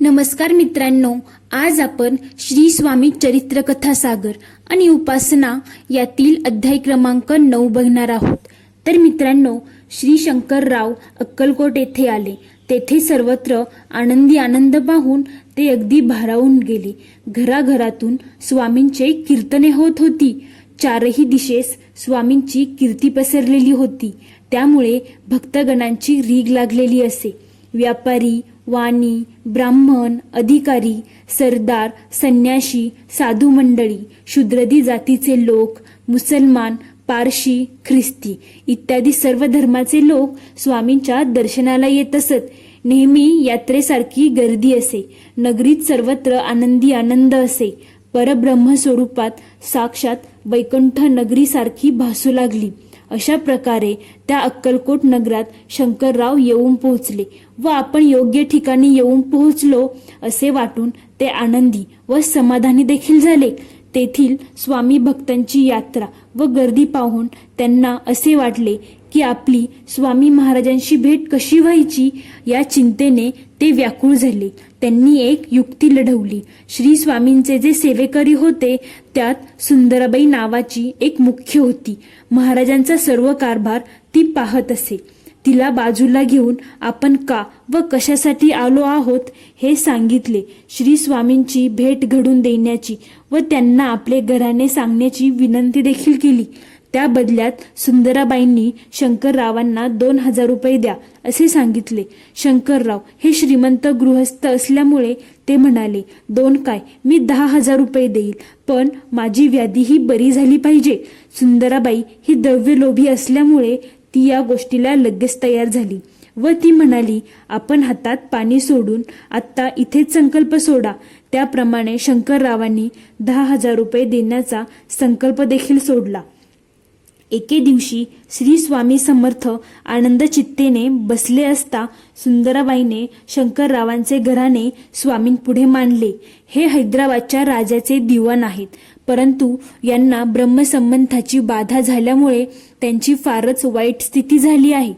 नमस्कार मित्रांनो आज आपण श्री स्वामी चरित्र कथा सागर आणि उपासना यातील अध्याय क्रमांक नऊ बघणार आहोत. तर मित्रांनो श्री शंकरराव अक्कलकोट येथे आले. तेथे सर्वत्र आनंदी आनंद पाहून ते अगदी भारावून गेले. घराघरातून स्वामींचे कीर्तने होत होती. चारही दिशेस स्वामींची कीर्ती पसरलेली होती. त्यामुळे भक्तगणांची रीग लागलेली असे. व्यापारी वाणी ब्राह्मण अधिकारी सरदार संन्याशी साधू मंडळी शूद्रदी जातीचे लोक मुसलमान पारशी ख्रिस्ती इत्यादी सर्व धर्माचे लोक स्वामींच्या दर्शनाला येत असत. नेहमी यात्रेसारखी गर्दी असे. नगरीत सर्वत्र आनंदी आनंद असे. परब्रह्म स्वरूपात साक्षात वैकुंठ नगरीसारखी भासू लागली. अशा प्रकारे त्या अक्कलकोट नगरात शंकरराव येऊन पोहोचले व आपण योग्य ठिकाणी येऊन पोहोचलो असे वाटून ते आनंदी व समाधानी देखील झाले. तेथील स्वामी भक्तांची यात्रा व गर्दी पाहून त्यांना असे वाटले की आपली स्वामी महाराजांशी भेट कशी व्हायची या चिंतेने ते व्याकुळ झाले. त्यांनी एक युक्ती लढवली. श्री स्वामींचे जे सेवेकरी होते त्यात सुंदराबाई नावाची एक मुख्य होती. महाराजांचा सर्व कारभार ती पाहत असे. तिला बाजूला घेऊन आपण का व कशासाठी आलो आहोत हे सांगितले. श्री स्वामींची भेट घडून देण्याची व त्यांना आपले घराणे सांगण्याची विनंती देखील केली. त्या बदल्यात सुंदराबाईंनी शंकररावांना दोन हजार रुपये द्या असे सांगितले. शंकरराव हे श्रीमंत गृहस्थ असल्यामुळे ते म्हणाले दोन काय? मी दहा हजार रुपये देईल पण माझी व्याधी ही बरी झाली पाहिजे सुंदराबाई ही द्रव्यलोभी असल्यामुळे ती या गोष्टीला लगेच तयार झाली व ती म्हणाली आपण हातात पाणी सोडून आत्ता इथेच संकल्प सोडा. त्याप्रमाणे शंकररावांनी दहा हजार रुपये देण्याचा संकल्प देखील सोडला. एके दिवशी श्री स्वामी समर्थ आनंद चित्तेने बसले असता सुंदराबाईने शंकररावांचे घराणे स्वामींपुढे मांडले. हे हैदराबादच्या राजाचे दिवाण आहेत. परंतु यांना ब्रह्मसंबंधाची बाधा झाल्यामुळे त्यांची फारच वाईट स्थिती झाली आहे.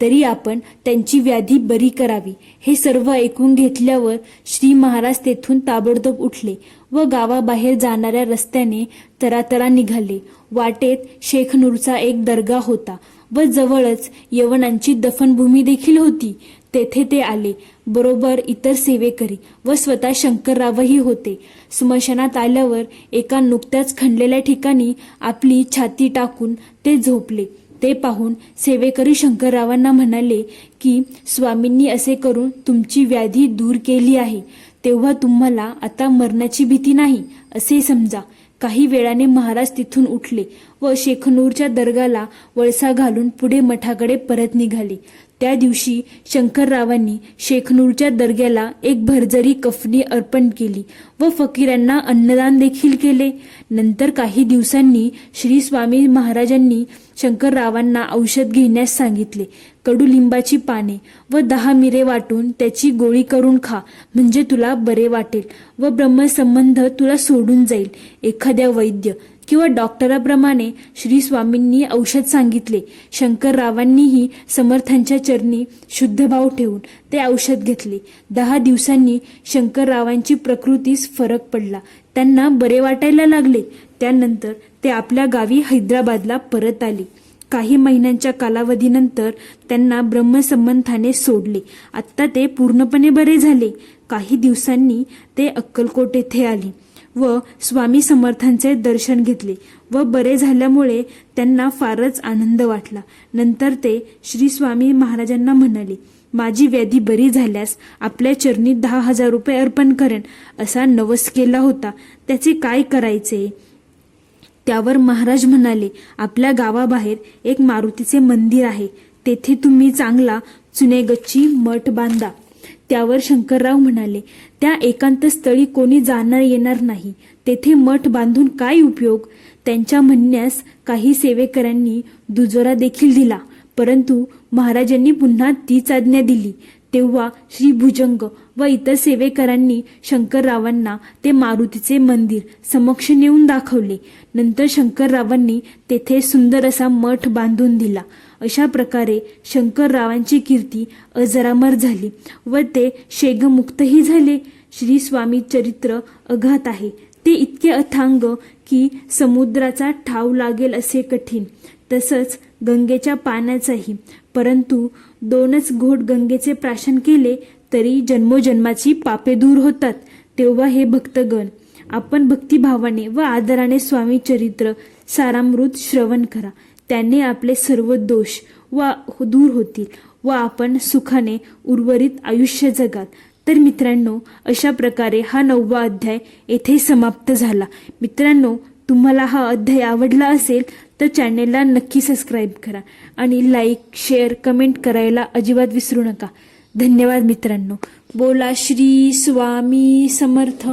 तरी आपण त्यांची व्याधी बरी करावी. हे सर्व ऐकून घेतल्यावर श्री महाराज तेथून ताबडतोब उठले व गावाबाहेर जाणाऱ्या रस्त्याने तरातरा निघाले. वाटेत शेखनूरचा एक दर्गा होता व जवळच यवनांची दफनभूमी देखील होती. तेथे ते आले. बरोबर इतर सेवेकरी व स्वतः शंकररावही होते. स्मशानात आल्यावर एका नुकत्याच खणलेल्या ठिकाणी आपली छाती टाकून ते झोपले. ते पाहून सेवेकरी शंकररावांना म्हणाले की स्वामींनी असे करून तुमची व्याधी दूर केली आहे. तेव्हा तुम्हाला आता मरणाची भीती नाही असे समजा. काही वेळाने महाराज तिथून उठले व शेखनूरच्या दर्गाला वळसा घालून पुढे मठाकडे परत निघाले. त्या दिवशी शंकररावांनी शेखनूरच्या दर्ग्याला एक भरजरी कफनी अर्पण केली व फकीरांना अन्नदान देखील केले. नंतर काही दिवसांनी श्री स्वामी महाराजांनी शंकररावांना औषध घेण्यास सांगितले. कडुलिंबाची पाने व दहा मिरे वाटून त्याची गोळी करून खा म्हणजे तुला बरे वाटेल व ब्रह्मसंबंध तुला सोडून जाईल. एखाद्या वैद्य किंवा डॉक्टराप्रमाणे श्री स्वामींनी औषध सांगितले. शंकररावांनीही समर्थांच्या चरणी शुद्ध भाव ठेवून ते औषध घेतले. दहा दिवसांनी शंकररावांची प्रकृतीस फरक पडला. त्यांना बरे वाटायला लागले. त्यानंतर ते आपल्या गावी हैदराबादला परत आले. काही महिन्यांच्या कालावधीनंतर त्यांना ब्रह्मसंबंधाने सोडले. आत्ता ते पूर्णपणे बरे झाले. काही दिवसांनी ते अक्कलकोट येथे आले. व स्वामी समर्थांचे दर्शन घेतले व बरे झाल्यामुळे त्यांना फारच आनंद वाटला. नंतर ते श्री स्वामी महाराजांना म्हणाले माझी व्याधी बरी झाल्यास आपल्या चरणी दहा हजार रुपये अर्पण करेन असा नवस केला होता. त्याचे काय करायचे? त्यावर महाराज म्हणाले आपल्या गावाबाहेर एक मारुतीचे मंदिर आहे. तेथे तुम्ही चांगला चुनेगच्ची मठ बांधा. त्यावर शंकरराव म्हणाले त्या एकांत स्थळी कोणी जाणार येणार नाही. तेथे मठ बांधून काय उपयोग त्यांच्या म्हणण्यास काही सेवेकऱ्यांनी दुजोरा देखील दिला. परंतु महाराजांनी पुन्हा तीच आज्ञा दिली. तेव्हा श्री भुजंग व इतर सेवेकरांनी शंकररावांना ते मारुतीचे मंदिर समक्ष नेऊन दाखवले. नंतर शंकररावांनी तेथे सुंदर असा मठ बांधून दिला. अशा प्रकारे शंकररावांची कीर्ती अजरामर झाली व ते शेगमुक्तही झाले. श्री स्वामी चरित्र अघात आहे. ते इतके अथांग की समुद्राचा ठाव लागेल असे कठीण. तसंच गंगेच्या पाण्याचाही परंतु दोनच घोट गंगेचे प्राशन केले तरी जन्मोजन्माची पापे दूर होतात तेव्हा हे भक्तगण. आपण भक्तिभावाने व आदराने स्वामी चरित्र सारामृत श्रवण करा. त्याने आपले सर्व दोष व हो- दूर होतील व आपण सुखाने उर्वरित आयुष्य जगात तर मित्रांनो अशा प्रकारे हा नववा अध्याय येथे समाप्त झाला. मित्रांनो तुम्हाला हा अध्याय आवडला असेल तर चॅनेलला नक्की सबस्क्राईब करा आणि लाईक शेअर कमेंट करायला अजिबात विसरू नका. धन्यवाद मित्रांनो. बोला श्री स्वामी समर्थ.